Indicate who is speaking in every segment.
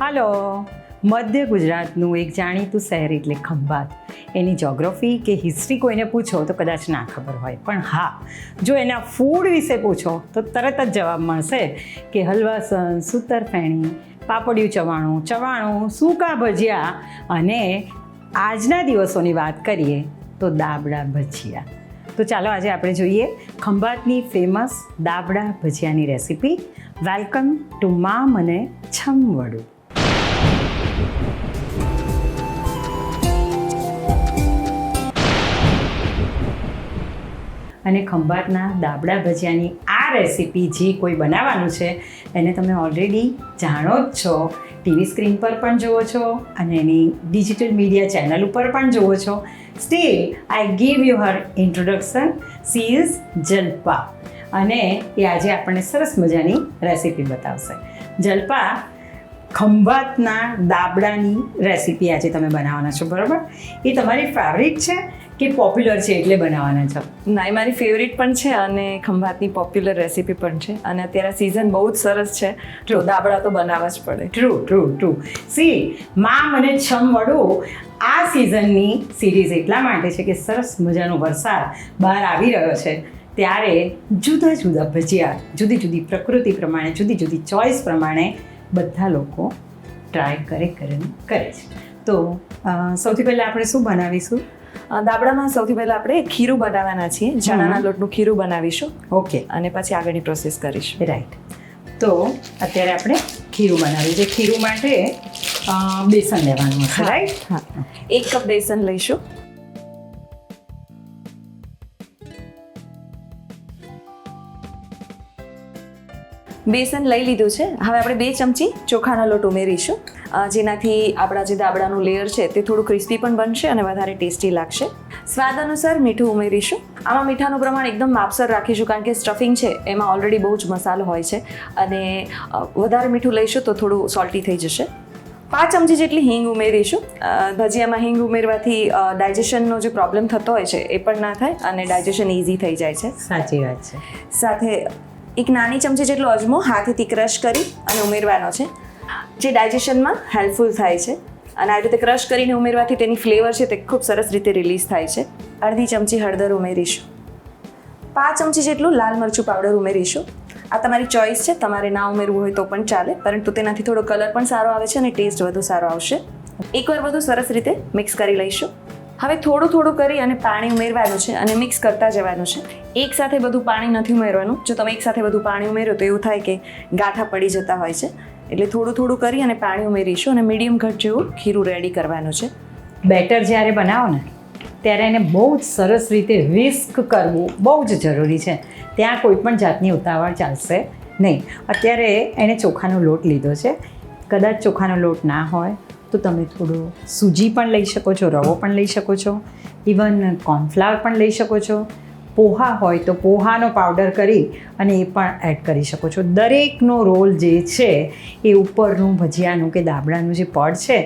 Speaker 1: હાલો. મધ્ય ગુજરાતનું એક જાણીતું શહેર એટલે ખંભાત. એની જોગ્રાફી કે હિસ્ટ્રી કોઈને પૂછો તો કદાચ ના ખબર હોય. પણ હા, જો એના ફૂડ વિશે પૂછો તો તરત જ જવાબ મળશે કે હલવાસન સૂતરફેણી પાપડિયું ચવાણું ચવાણું, સૂકા ભજીયા અને આજના દિવસોની વાત કરીએ તો દાબડા ભજીયા. તો ચાલો આજે આપણે જોઈએ ખંભાતની ફેમસ દાબડા ભજીયાની રેસીપી વેલકમ ટુ મા મને છમવડું અને ખંભાતના દાબડા ભજીયાની આ રેસીપી જે કોઈ બનાવવાનું છે, એને તમે ઓલરેડી જાણો જ છો. ટીવી સ્ક્રીન પર પણ જુઓ છો અને એની ડિજિટલ મીડિયા ચેનલ ઉપર પણ જુઓ છો. Still I give you her introduction she is Jalpa અને એ આજે આપણને સરસ મજાની રેસીપી બતાવશે. જલ્પા ખંભાતના દાબડાની રેસીપી આજે તમે બનાવવાના છો બરાબર? એ તમારી ફેવરિટ છે કે પોપ્યુલર છે એટલે બનાવવાના છો?
Speaker 2: ના એ મારી ફેવરિટ પણ છે અને ખંભાતની પોપ્યુલર રેસીપી પણ છે. અને અત્યારે સિઝન બહુ જ સરસ છે તો દાબડા તો બનાવવા જ પડે.
Speaker 1: ટ્રુ ટ્રુ ટ્રુ સી માં મને છમ વડો આ સિઝનની સિરીઝ એટલા માટે છે કે સરસ મજાનો વરસાદ બહાર આવી રહ્યો છે ત્યારે જુદા જુદા ભજીયા જુદી જુદી પ્રકૃતિ પ્રમાણે જુદી જુદી ચોઈસ પ્રમાણે બધા લોકો ટ્રાય કરે કરીને કરે છે. તો સૌથી પહેલાં આપણે શું બનાવીશું?
Speaker 2: દાબડામાં સૌથી પહેલાં આપણે ખીરું બનાવવાના છીએ. ચણાના લોટનું ખીરું બનાવીશું.
Speaker 1: ઓકે.
Speaker 2: અને પછી આગળની પ્રોસેસ કરીશું.
Speaker 1: રાઈટ તો અત્યારે આપણે ખીરું બનાવ્યું છે. ખીરું માટે બેસન લેવાનું હશે. રાઈટ
Speaker 2: હા. એક કપ બેસન લઈશું. બેસન લઈ લીધું છે. હવે આપણે બે ચમચી ચોખાનો લોટ ઉમેરીશું. જેનાથી આપણા જે દાબડાનું લેયર છે તે થોડું ક્રિસ્પી પણ બનશે અને વધારે ટેસ્ટી લાગશે. સ્વાદ અનુસાર મીઠું ઉમેરીશું. આમાં મીઠાનું પ્રમાણ એકદમ માપસર રાખીશું કારણ કે સ્ટફિંગ છે એમાં ઓલરેડી બહુ જ મસાલો હોય છે. અને વધારે મીઠું લઈશું તો થોડું સોલ્ટી થઈ જશે. પાંચ ચમચી જેટલી હિંગ ઉમેરીશું. ભજીયામાં હિંગ ઉમેરવાથી ડાયજેશનનો જે પ્રોબ્લેમ થતો હોય છે એ પણ ના થાય અને ડાયજેશન ઇઝી થઈ જાય છે.
Speaker 1: સાચી વાત છે.
Speaker 2: સાથે એક નાની ચમચી જેટલો અજમો હાથેથી ક્રશ કરી અને ઉમેરવાનો છે. જે ડાયજેશનમાં હેલ્પફુલ થાય છે. અને આવી રીતે ક્રશ કરીને ઉમેરવાથી તેની ફ્લેવર છે તે ખૂબ સરસ રીતે રિલીઝ થાય છે. અડધી ચમચી હળદર ઉમેરીશું. પાંચ ચમચી જેટલું લાલ મરચું પાવડર ઉમેરીશું. આ તમારી ચોઈસ છે, તમારે ના ઉમેરવું હોય તો પણ ચાલે, પરંતુ તેનાથી થોડો કલર પણ સારો આવે છે અને ટેસ્ટ વધુ સારો આવશે. એકવાર બધું સરસ રીતે મિક્સ કરી લઈશું. હવે થોડું થોડું કરી અને પાણી ઉમેરવાનું છે અને મિક્સ કરતા જવાનું છે. એક સાથે બધું પાણી નથી ઉમેરવાનું. જો તમે એક સાથે બધું પાણી ઉમેરો તો એવું થાય કે ગાંઠા પડી જતા હોય છે. એટલે થોડું થોડું કરી અને પાણી ઉમેરીશું અને મીડિયમ ઘટ જેવું ખીરું રેડી કરવાનું છે.
Speaker 1: બેટર જ્યારે બનાવો ને, ત્યારે એને બહુ જ સરસ રીતે વિસ્ક કરવું બહુ જ જરૂરી છે. ત્યાં કોઈ પણ જાતની ઉતાવળ ચાલશે નહીં. અત્યારે એણે ચોખાનો લોટ લીધો છે. કદાચ ચોખાનો લોટ ના હોય તો તમે થોડો સૂજી પણ લઈ શકો છો, રવો પણ લઈ શકો છો, ઇવન કોર્નફ્લાવર પણ લઈ શકો છો. પોહા હોય તો પોહાનો પાવડર કરી અને એ પણ એડ કરી શકો છો. દરેકનો રોલ જે છે એ ઉપરનું ભજીયાનું કે દાબડાનું જે પડ છે,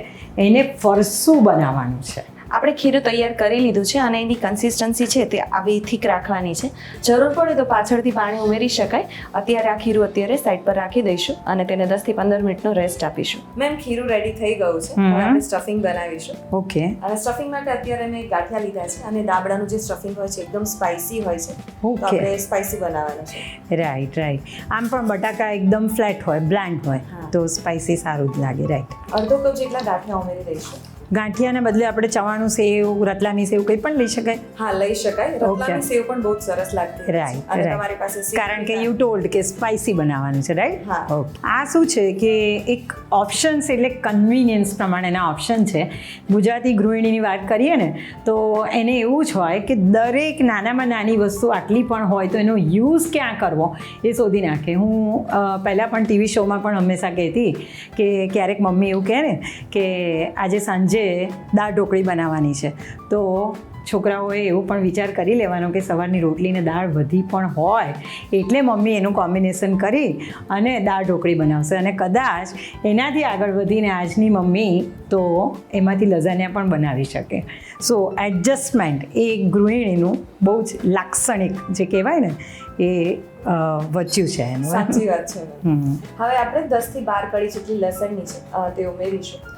Speaker 1: એને ફરસું બનાવવાનું છે.
Speaker 2: આપણે ખીરું તૈયાર કરી લીધું છે અને એની કન્સિસ્ટન્સી છે તે આવી થીક રાખવાની છે. જરૂર પડે તો પાછળથી પાણી ઉમેરી શકાય. અત્યારે આ ખીરું અત્યારે સાઈડ પર રાખી દઈશું અને તેને દસથી પંદર મિનિટનો રેસ્ટ આપીશું. મેમ ખીરું રેડી થઈ ગયું છે. આપણે સ્ટફિંગ બનાવીશું.
Speaker 1: ઓકે.
Speaker 2: અને સ્ટફિંગ માટે અત્યારે મેં ગાંઠિયા લીધા છે અને દાબડાનું જે સ્ટફિંગ હોય છે એકદમ સ્પાઇસી હોય છે. તો આપણે સ્પાઇસી બનાવવાનું છે.
Speaker 1: રાઈટ રાઈટ આમ પણ બટાકા એકદમ ફ્લેટ હોય બ્લેન્ડ હોય. તો સ્પાઇસી સારું જ લાગે રાઈટ
Speaker 2: અડધો કપ જેટલા ગાંઠિયા ઉમેરી દઈશું.
Speaker 1: ગાંઠિયાને બદલે આપણે ચવાણું સેવ રતલામી સેવ કંઈ પણ લઈ શકાય.
Speaker 2: હા લઈ શકાય. રતલામી સેવ પણ બહુ સરસ લાગતી.
Speaker 1: રાઈટ
Speaker 2: અને તમારી પાસે
Speaker 1: કારણ કે યુ ટોલ્ડ કે સ્પાઇસી બનાવવાનું છે રાઈટ
Speaker 2: હા.
Speaker 1: ઓકે આ શું છે કે એક ઓપ્શન્સ એટલે કન્વિનિયન્સ પ્રમાણેના ઓપ્શન છે. ગુજરાતી ગૃહિણીની વાત કરીએ ને તો એને એવું જ હોય કે દરેક નાનામાં નાની વસ્તુ આટલી પણ હોય તો એનો યુઝ ક્યાં કરવો એ શોધી નાખે. હું પહેલાં પણ ટીવી શોમાં પણ હંમેશા કહેતી કે ક્યારેક મમ્મી એવું કહે ને કે આજે સાંજે દાળ ઢોકળી બનાવવાની છે. તો છોકરાઓએ એવો પણ વિચાર કરી લેવાનો કે સવારની રોટલીને દાળ વધી પણ હોય એટલે મમ્મી એનું કોમ્બિનેશન કરી અને દાળ ઢોકળી બનાવશે. અને કદાચ એનાથી આગળ વધીને આજની મમ્મી તો એમાંથી લઝાનિયા પણ બનાવી શકે. સો એડજસ્ટમેન્ટ એ ગૃહિણીનું બહુ જ લાક્ષણિક જે કહેવાય ને એ વચ્યું છે એનું.
Speaker 2: સાચી વાત છે. હવે આપણે દસથી બાર કડી જેટલી લસણની છે તે ઉમેરીશું.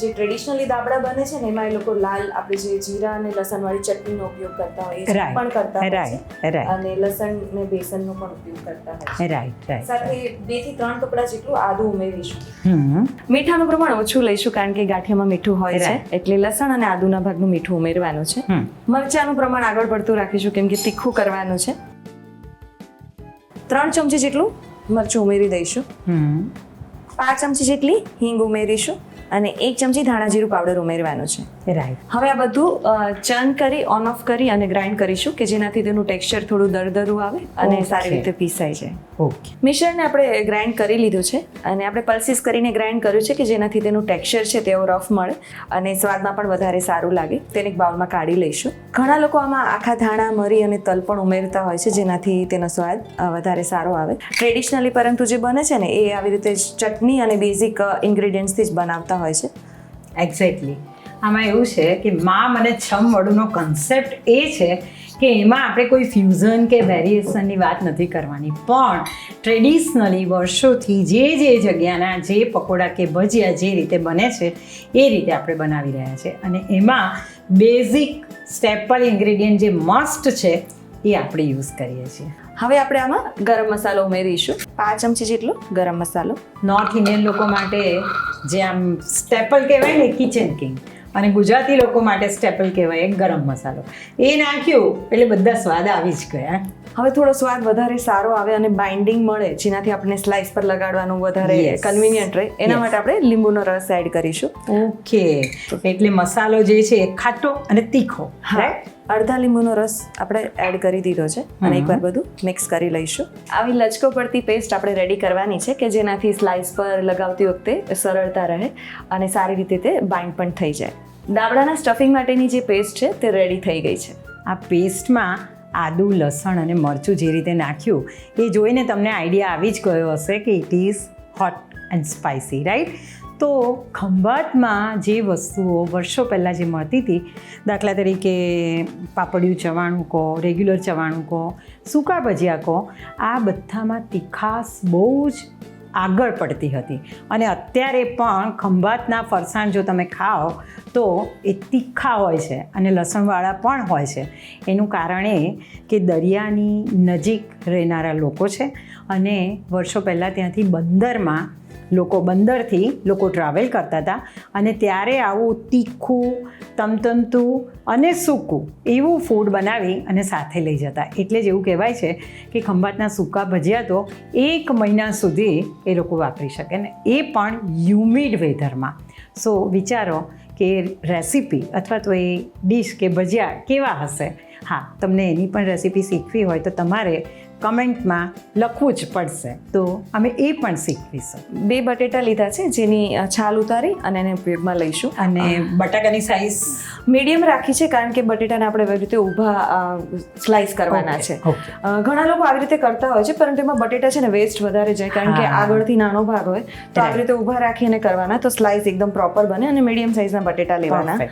Speaker 2: જે ટ્રેડિશનલી દાબડા બને છે ને એમાં એ લોકો લાલ આપણે જે જીરા અને લસણવાળી ચટણીનો ઉપયોગ કરતા હોય
Speaker 1: છે
Speaker 2: પણ કરતા હોય અને લસણ ને બેસનનો પણ ઉપયોગ કરતા હોય છે.
Speaker 1: રાઈટ રાઈટ
Speaker 2: સાથે બેથી ત્રણ ટુકડા જેટલું આદુ ઉમેરીશું. મીઠાનું પ્રમાણ ઓછું લઈશું કારણ કે ગાંઠિયામાં મીઠું હોય છે. એટલે લસણ અને આદુના ભાગનું મીઠું ઉમેરવાનું છે. મરચાનું પ્રમાણ આગળ પડતું રાખીશું કેમ કે તીખું કરવાનું છે. ત્રણ ચમચી જેટલું મરચું ઉમેરી દઈશું. પાંચ ચમચી જેટલી હિંગ ઉમેરીશું. અને એક ચમચી ધાણા જીરું પાવડર ઉમેરવાનું છે.
Speaker 1: રાઈટ
Speaker 2: હવે આ બધું ચર્ન કરી ઓન ઓફ કરી અને ગ્રાઇન્ડ કરીશું કે જેનાથી તેનું ટેક્સચર થોડું દરદરું આવે અને સારી રીતે પીસાઈ જાય.
Speaker 1: ઓકે
Speaker 2: મિશ્રણને આપણે ગ્રાઇન્ડ કરી લીધું છે અને આપણે પલ્સીસ કરીને ગ્રાઇન્ડ કર્યું છે કે જેનાથી તેનું ટેક્સચર છે તેઓ રફ મળે અને સ્વાદમાં પણ વધારે સારું લાગે. તેને એક બાઉલમાં કાઢી લઈશું. ઘણા લોકો આમાં આખા ધાણા મરી અને તલ પણ ઉમેરતા હોય છે જેનાથી તેનો સ્વાદ વધારે સારો આવે. ટ્રેડિશનલી પરંતુ જે બને છે ને એ આવી રીતે ચટણી અને બેઝિક ઇન્ગ્રીડિયન્ટ્સથી જ બનાવતા હોય છે?
Speaker 1: એક્ઝેક્ટલી આમાં એવું છે કે માં મને છમ વડુનો કન્સેપ્ટ એ છે કે એમાં આપણે કોઈ ફ્યુઝન કે વેરિએશનની વાત નથી કરવાની. પણ ટ્રેડિશનલી વર્ષોથી જે જે જગ્યાના જે પકોડા કે ભજીયા જે રીતે બને છે, એ રીતે આપણે બનાવી રહ્યા છે. અને એમાં બેઝિક સ્ટેપલ ઇન્ગ્રેડિયન્ટ જે મસ્ટ છે, એ આપણે યુઝ કરીએ છીએ.
Speaker 2: હવે આપણે આમાં ગરમ મસાલો ઉમેરીશું. પાંચ ચમચી જેટલો ગરમ મસાલો.
Speaker 1: નોર્થ ઇન્ડિયન લોકો માટે જે આમ સ્ટેપલ કહેવાય ને કિચન કિંગ અને ગુજરાતી લોકો માટે સ્ટેપલ કહેવાય એક ગરમ મસાલો. એ નાખ્યું એટલે બધા સ્વાદ આવી જ ગયા.
Speaker 2: હવે થોડો સ્વાદ વધારે સારો આવે અને બાઇન્ડિંગ મળે જેનાથી આપણે સ્લાઇસ પર લગાડવાનું વધારે. કન્વિનિયન્ટ રહે. એના માટે આપણે લીંબુનો રસ એડ કરીશું.
Speaker 1: ઓકે એટલે મસાલો જે છે એ ખાટો અને તીખો right?
Speaker 2: અડધા લીંબુનો રસ આપણે એડ કરી દીધો છે અને એકવાર બધું મિક્સ કરી લઈશું. આવી લચકો પડતી પેસ્ટ આપણે રેડી કરવાની છે કે જેનાથી સ્લાઇસ પર લગાવતી વખતે સરળતા રહે અને સારી રીતે તે બાઇન્ડ પણ થઈ જાય. દાબડાના સ્ટફિંગ માટેની જે પેસ્ટ છે તે રેડી થઈ ગઈ છે.
Speaker 1: આ પેસ્ટમાં આદુ લસણ અને મરચું જે રીતે નાખ્યું એ જોઈને તમને આઈડિયા આવી જ ગયો હશે કે it is hot and spicy right તો ખંભાતમાં જે વસ્તુઓ વર્ષો પહેલાં જે મળતી હતી, દાખલા તરીકે પાપડિયું ચવાણું કહો, રેગ્યુલર ચવાણું કહો, સૂકા ભજીયા કહો, આ બધામાં તીખાસ બહુ જ આગળ પડતી હતી. અને અત્યારે પણ ખંભાતના ફરસાણ જો તમે ખાઓ, તો એ તીખા હોય છે અને લસણવાળા પણ હોય છે. એનું કારણ એ કે દરિયાની નજીક રહેનારા લોકો છે અને વર્ષો પહેલાં ત્યાંથી બંદરમાં લોકો બંદરથી લોકો ટ્રાવેલ કરતા હતા. અને ત્યારે આવું તીખું, તમતમતું અને સૂકું એવું ફૂડ બનાવી અને સાથે લઈ જતા. એટલે જ એવું કહેવાય છે કે ખંભાતના સૂકા ભજીયા તો એક મહિના સુધી એ લોકો વાપરી શકે ને. એ પણ હ્યુમિડ વેધરમાં સો વિચારો કે રેસીપી અથવા તો એ ડીશ કે ભજીયા કેવા હશે? હા, તમને એની પણ રેસીપી શીખવી હોય તો તમારે કમેન્ટમાં લખવું જ પડશે. તો અમે એ પણ શીખવીશું.
Speaker 2: બે બટેટા લીધા છે જેની છાલ ઉતારી અને એને ઉપયોગમાં લઈશું.
Speaker 1: અને બટાકાની સાઈઝ
Speaker 2: મીડિયમ રાખી છે કારણ કે બટેટાને આપણે એવી રીતે ઊભા સ્લાઇસ કરવાના છે. ઘણા લોકો આવી રીતે કરતા હોય છે પરંતુ એમાં બટેટા છે ને વેસ્ટ વધારે જાય કારણ કે આગળથી નાનો ભાગ હોય. તો આવી રીતે ઊભા રાખીને કરવાના તો સ્લાઇસ એકદમ પ્રોપર બને અને મીડિયમ સાઇઝના બટેટા લેવાના.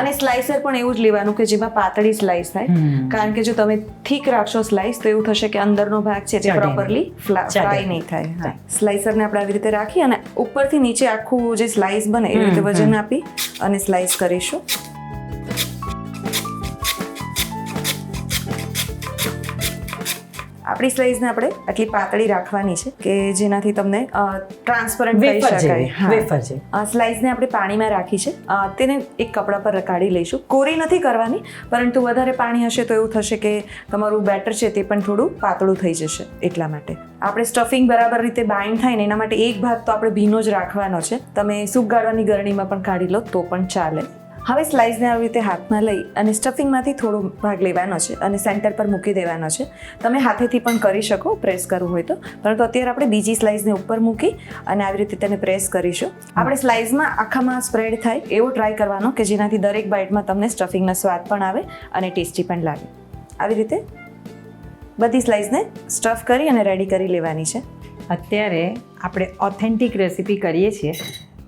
Speaker 2: અને સ્લાઇસર પણ એવું જ લેવાનું કે જેમાં પાતળી સ્લાઇસ થાય. કારણ કે જો તમે થીક રાખશો સ્લાઇસ તો એવું થશે કે અંદરનો ભાગ છે
Speaker 1: જે
Speaker 2: પ્રોપરલી ફ્રાય નહીં થાય. સ્લાઇસરને આપણે આવી રીતે રાખી અને ઉપરથી નીચે આખું જે સ્લાઇસ બને એવી રીતે વજન આપી અને સ્લાઇસ કરીશું. આપણી સ્લાઇસને આપણે આટલી પાતળી રાખવાની છે કે જેનાથી તમને ટ્રાન્સપરન્ટ કરી શકાય.
Speaker 1: વેફર
Speaker 2: આ આપણે પાણીમાં રાખી છે. તેને એક કપડા પર કાઢી લઈશું. કોરી નથી કરવાની પરંતુ વધારે પાણી હશે તો એવું થશે કે તમારું બેટર છે તે પણ થોડું પાતળું થઈ જશે એટલા માટે. આપણે સ્ટફિંગ બરાબર રીતે બાઇન્ડ થાય ને એના માટે એક ભાગ તો આપણે ભીનો જ રાખવાનો છે. તમે સૂપ ગાળવાની ગરણીમાં પણ કાઢી લો તો પણ ચાલે. હવે સ્લાઇસને આવી રીતે હાથમાં લઈ અને સ્ટફિંગમાંથી થોડો ભાગ લેવાનો છે અને સેન્ટર પર મૂકી દેવાનો છે. તમે હાથેથી પણ કરી શકો પ્રેસ કરવું હોય તો. પરંતુ અત્યારે આપણે બીજી સ્લાઇસને ઉપર મૂકી અને આવી રીતે તેને પ્રેસ કરીશું. આપણે સ્લાઇસમાં આખામાં સ્પ્રેડ થાય એવો ટ્રાય કરવાનો કે જેનાથી દરેક બાઇટમાં તમને સ્ટફિંગનો સ્વાદ પણ આવે અને ટેસ્ટી પણ લાગે. આવી રીતે બધી સ્લાઇસને સ્ટફ કરી અને રેડી કરી લેવાની છે.
Speaker 1: અત્યારે આપણે ઓથેન્ટિક રેસીપી કરીએ છીએ.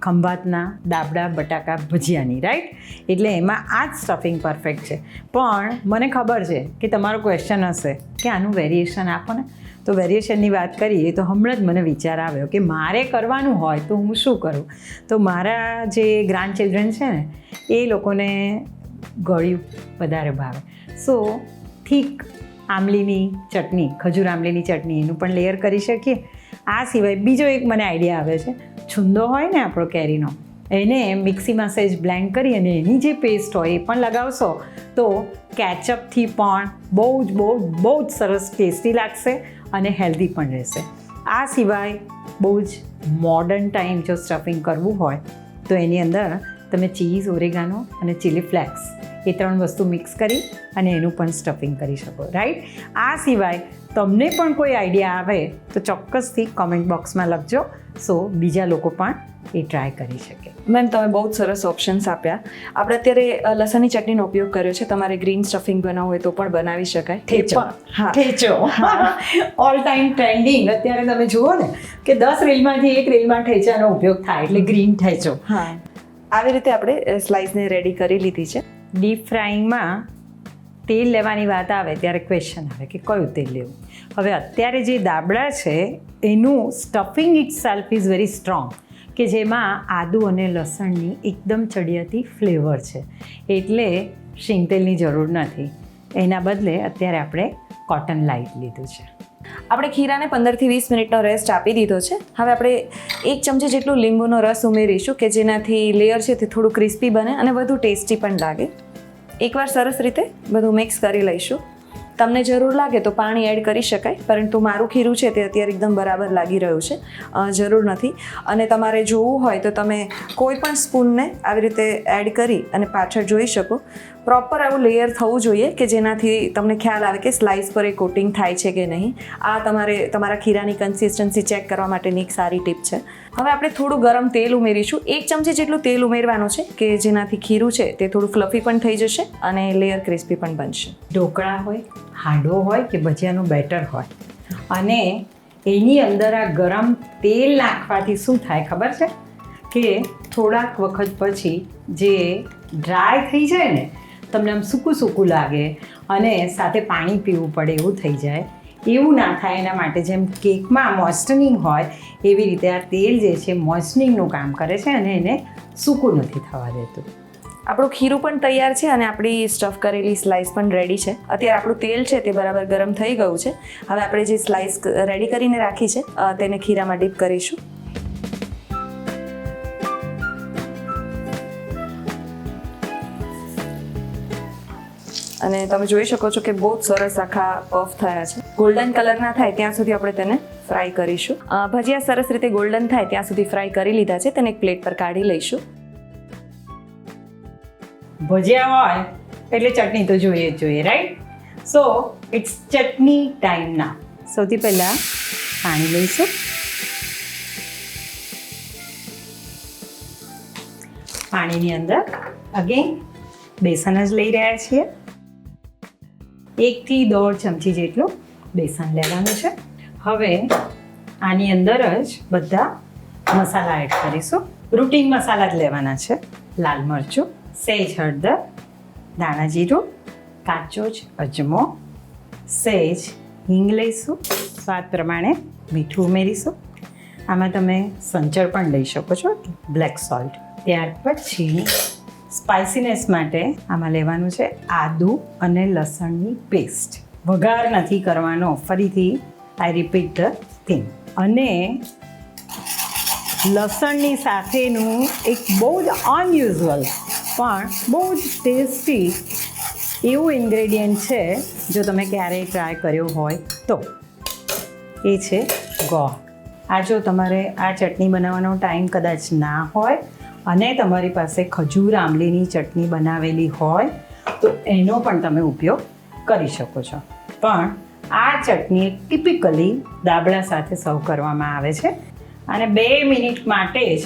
Speaker 1: ખંભાતના દાબડા બટાકા ભજીયાની રાઈટ એટલે એમાં આ જ સ્ટફિંગ પરફેક્ટ છે. પણ મને ખબર છે કે તમારો ક્વેશ્ચન હશે કે આનું વેરિએશન આપો ને. તો વેરિએશનની વાત કરીએ તો હમણાં જ મને વિચાર આવ્યો કે મારે કરવાનું હોય તો હું શું કરું? તો મારા જે ગ્રાન્ડ ચિલ્ડ્રન છે ને, એ લોકોને ગળ્યું વધારે ભાવે. સો ઠીક, આંબલીની ચટણી, ખજૂર આંબલીની ચટણી એનું પણ લેયર કરી શકીએ. આ સિવાય બીજો એક મને આઈડિયા આવે છે. છુંદો હોય ને આપણો કેરીનો, એને મિક્સીમાં સહેજ બ્લેન્ડ કરી અને એની જે પેસ્ટ હોય એ પણ લગાવશો, તો કેચઅપથી પણ બહુ જ બહુ બહુ જ સરસ ટેસ્ટી લાગશે અને હેલ્ધી પણ રહેશે. આ સિવાય બહુ જ મોડર્ન ટાઈમ જો સ્ટફિંગ કરવું હોય, તો એની અંદર તમે ચીઝ, ઓરેગાનો અને ચીલી ફ્લેક્સ એ ત્રણ વસ્તુ મિક્સ કરી અને એનું પણ સ્ટફિંગ કરી શકો રાઈટ આ સિવાય તમને પણ કોઈ આઈડિયા આવે તો ચોક્કસથી કોમેન્ટ બોક્સમાં લખજો સો બીજા લોકો પણ એ ટ્રાય કરી શકે.
Speaker 2: મેમ તમે બહુ જ સરસ ઓપ્શન્સ આપ્યા. આપણે અત્યારે લસણની ચટણીનો ઉપયોગ કર્યો છે. તમારે ગ્રીન સ્ટફિંગ બનાવવું હોય તો પણ બનાવી શકાય.
Speaker 1: ઠેચો
Speaker 2: હા.
Speaker 1: ઠેચો ઓલ ટાઈમ ટ્રેન્ડિંગ અત્યારે તમે જુઓ ને કે દસ રીલમાંથી એક રીલમાં ઠેચાનો ઉપયોગ થાય એટલે ગ્રીન ઠેચો
Speaker 2: હા. આવી રીતે આપણે સ્લાઇસને રેડી કરી લીધી છે.
Speaker 1: ડીપ ફ્રાઈંગમાં તેલ લેવાની વાત આવે ત્યારે ક્વેશ્ચન આવે કે કયું તેલ લેવું? હવે અત્યારે જે દાબડા છે, એનું stuffing itself is very strong કે જેમાં આદુ અને લસણની એકદમ ચડિયાતી ફ્લેવર છે. એટલે શીંગતેલની જરૂર નથી. એના બદલે અત્યારે આપણે કોટન લાઇટ લીધું છે.
Speaker 2: આપણે ખીરાને પંદરથી વીસ મિનિટનો રેસ્ટ આપી દીધો છે. હવે આપણે એક ચમચી જેટલું લીંબુનો રસ ઉમેરીશું કે જેનાથી લેયર છે તે થોડું ક્રિસ્પી બને અને વધુ ટેસ્ટી પણ લાગે. એકવાર સરસ રીતે બધું મિક્સ કરી લઈશું. તમને જરૂર લાગે તો પાણી એડ કરી શકાય, પરંતુ મારું ખીરું છે તે અત્યારે એકદમ બરાબર લાગી રહ્યું છે. જરૂર નથી. અને તમારે જોવું હોય તો તમે કોઈ પણ સ્પૂનને આવી રીતે એડ કરી અને પાછળ જોઈ શકો. પ્રોપર આવું લેયર થવું જોઈએ કે જેનાથી તમને ખ્યાલ આવે કે સ્લાઇસ પર એ કોટિંગ થાય છે કે નહીં. આ તમારે તમારા ખીરાની કન્સિસ્ટન્સી ચેક કરવા માટેની એક સારી ટીપ છે. હવે આપણે થોડું ગરમ તેલ ઉમેરીશું. એક ચમચી જેટલું તેલ ઉમેરવાનું છે, કે જેનાથી ખીરું છે તે થોડું ફ્લફી પણ થઈ જશે અને લેયર ક્રિસ્પી પણ બનશે.
Speaker 1: ઢોકળા હોય, હાંડવો હોય કે ભજીયાનું બેટર હોય. અને એની અંદર આ ગરમ તેલ નાખવાથી શું થાય ખબર છે? કે થોડાક વખત પછી જે ડ્રાય થઈ જાય ને, તમને આમ સૂકું સૂકું લાગે અને સાથે પાણી પીવું પડે એવું થઈ જાય. એવું ના થાય એના માટે. જેમ કેકમાં મોઇસ્ટનિંગ હોય, એવી રીતે આ તેલ જે છે મોઇસ્ટનિંગનું કામ કરે છે અને એને સૂકું નથી થવા દેતું.
Speaker 2: આપણું ખીરું પણ તૈયાર છે અને આપણી સ્ટફ કરેલી સ્લાઇસ પણ રેડી છે. અત્યારે આપણું તેલ છે તે બરાબર ગરમ થઈ ગયું છે. હવે આપણે જે સ્લાઇસ રેડી કરીને રાખી છે તેને ખીરામાં ડીપ કરીશું. અને તમે જોઈ શકો છો કે બહુ સરસ આખા પફ થયા છે. ગોલ્ડન કલરના થાય ત્યાં સુધી આપણે તેને ફ્રાય કરીશું. ભજીયા સરસ રીતે ગોલ્ડન થાય ત્યાં સુધી ફ્રાય કરી લીધા છે. તેને એક પ્લેટ પર કાઢી લઈશું.
Speaker 1: ભજીયા હોય એટલે ચટણી તો જોઈએ જ જોઈએ right so it's chutney time ના સૌથી પહેલાં પાણી લઈશું. પાણીની અંદર અગેન બેસન જ લઈ રહ્યા છીએ. એકથી દોઢ ચમચી જેટલું બેસન લેવાનું છે. હવે આની અંદર જ બધા મસાલા એડ કરીશું. રૂટીન મસાલા જ લેવાના છે. લાલ મરચું સેજ હળદર દાણા જીરું, કાચો જ અજમો સેજ હિંગ લઈશું. સ્વાદ પ્રમાણે મીઠું ઉમેરીશું. આમાં તમે સંચળ પણ લઈ શકો છો. બ્લેક સોલ્ટ ત્યાર પછી સ્પાઇસીનેસ માટે આમાં લેવાનું છે આદુ અને લસણની પેસ્ટ વઘાર નથી કરવાનો. ફરીથી આઈ રિપીટ ધ થિંગ અને લસણની સાથેનું એક બહુ જ અનયુઝ્યુઅલ પણ બહુ જ ટેસ્ટી એવું ઇન્ગ્રેડિયન્ટ છે, જો તમે ક્યારેય ટ્રાય કર્યો હોય તો. એ છે ગોળ. આ જો તમારે આ ચટણી બનાવવાનો ટાઈમ કદાચ ના હોય અને તમારી પાસે ખજૂર, આંબલીની ચટણી બનાવેલી હોય, તો એનો પણ તમે ઉપયોગ કરી શકો છો. પણ આ ચટણી ટિપિકલી દાબળા સાથે સર્વ કરવામાં આવે છે અને બે મિનિટ માટે જ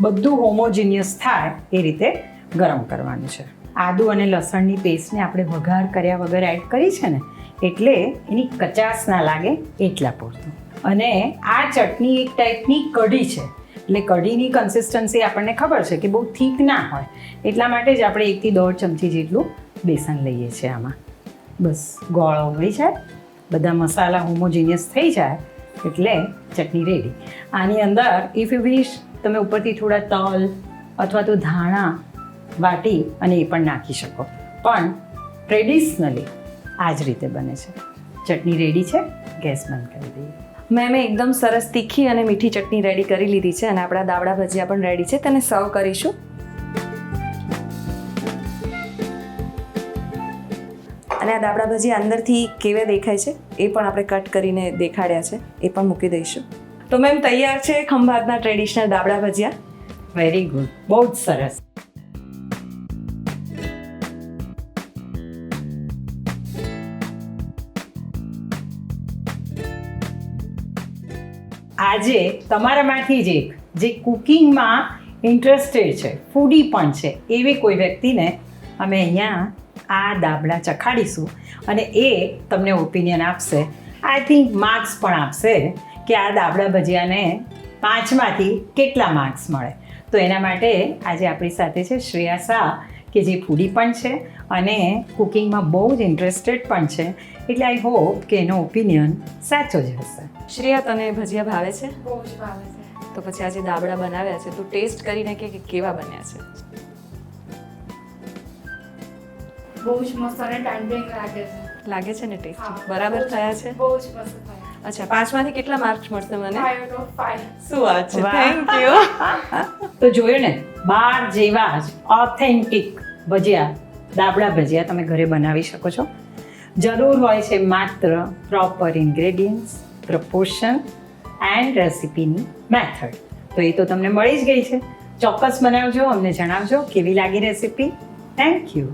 Speaker 1: બધું હોમોજીનિયસ થાય એ રીતે ગરમ કરવાનું છે. આદુ અને લસણની પેસ્ટને આપણે વઘાર કર્યા વગર એડ કરી છે ને, એટલે એની કચાશ ના લાગે એટલા પૂરતું. અને આ ચટણી એક ટાઈપની કઢી છે, એટલે કઢીની કન્સિસ્ટન્સી આપણને ખબર છે કે બહુ થીક ના હોય, એટલા માટે જ આપણે એકથી દોઢ ચમચી જેટલું બેસન લઈએ છીએ આમાં. બસ, ગોળ ઓગળી જાય બધા મસાલા હોમોજીનિયસ થઈ જાય એટલે ચટણી રેડી આની અંદર ઇફ યુ વિશ તમે ઉપરથી થોડા તલ અથવા તો ધાણા વાટી અને એ પણ નાખી શકો. પણ ટ્રેડિશનલી આ જ રીતે બને છે. ચટણી રેડી છે, ગેસ બંધ કરી દઈએ.
Speaker 2: મેં મેં એકદમ સરસ તીખી અને મીઠી ચટણી રેડી કરી લીધી છે અને આપણા દાવડા ભજીયા પણ રેડી છે. તેને સર્વ કરીશું. અને આ દાબડા ભજીયા અંદરથી કેવા દેખાય છે, એ પણ આપણે કટ કરીને દેખાડ્યા છે, એ પણ મૂકી દઈશું. તો મેમ તૈયાર છે ખંભાતના ટ્રેડિશનલ દાબડા ભજીયા?
Speaker 1: વેરી ગુડ બહુ જ સરસ. આજે તમારામાંથી જ એક, જે કુકિંગમાં ઇન્ટરેસ્ટેડ છે ફૂડી પણ છે, એવી કોઈ વ્યક્તિને અમે અહીંયા આ દાબડા ચખાડીશું અને એ તમને ઓપિનિયન આપશે. આઈ થિંક માર્ક્સ પણ આપશે કે આ દાબડા ભજીયાને પાંચમાંથી કેટલા માર્ક્સ મળે. તો એના માટે આજે આપણી સાથે છે શ્રેયા શાહ કે જે ફૂડી પણ છે અને કુકિંગમાં બહુ જ ઇન્ટરેસ્ટેડ પણ છે. એટલે આઈ હોપ કે એનો ઓપિનિયન સાચો જ હશે.
Speaker 2: શ્રેયા તને ભજીયા ભાવે છે?
Speaker 3: બહુ જ ભાવે છે.
Speaker 2: તો પછી આજે દાબડા બનાવ્યા છે તું ટેસ્ટ કરીને કે કે કેવા બન્યા છે?
Speaker 3: બહુ જ મસ્ત અને ટાઈમિંગ લાગે છે.
Speaker 2: લાગે છે ને ટેસ્ટી બરાબર થયા છે?
Speaker 3: બહુ જ મસ્ત થયા.
Speaker 2: અચ્છા પાંચમાંથી કેટલા માર્ક્સ મળશે મને? શું વાત છે? થેન્ક યુ
Speaker 1: તો જોયું ને બાર જેવા જ ઓથેન્ટિક ભજીયા દાબડા ભજીયા તમે ઘરે બનાવી શકો છો. જરૂર હોય છે માત્ર પ્રોપર ઇન્ગ્રેડિયન્ટ્સ પ્રપોર્શન એન્ડ રેસિપીની મેથડ તો એ તો તમને મળી જ ગઈ છે. ચોક્કસ બનાવજો અમને જણાવજો કેવી લાગી રેસિપી થેન્ક યુ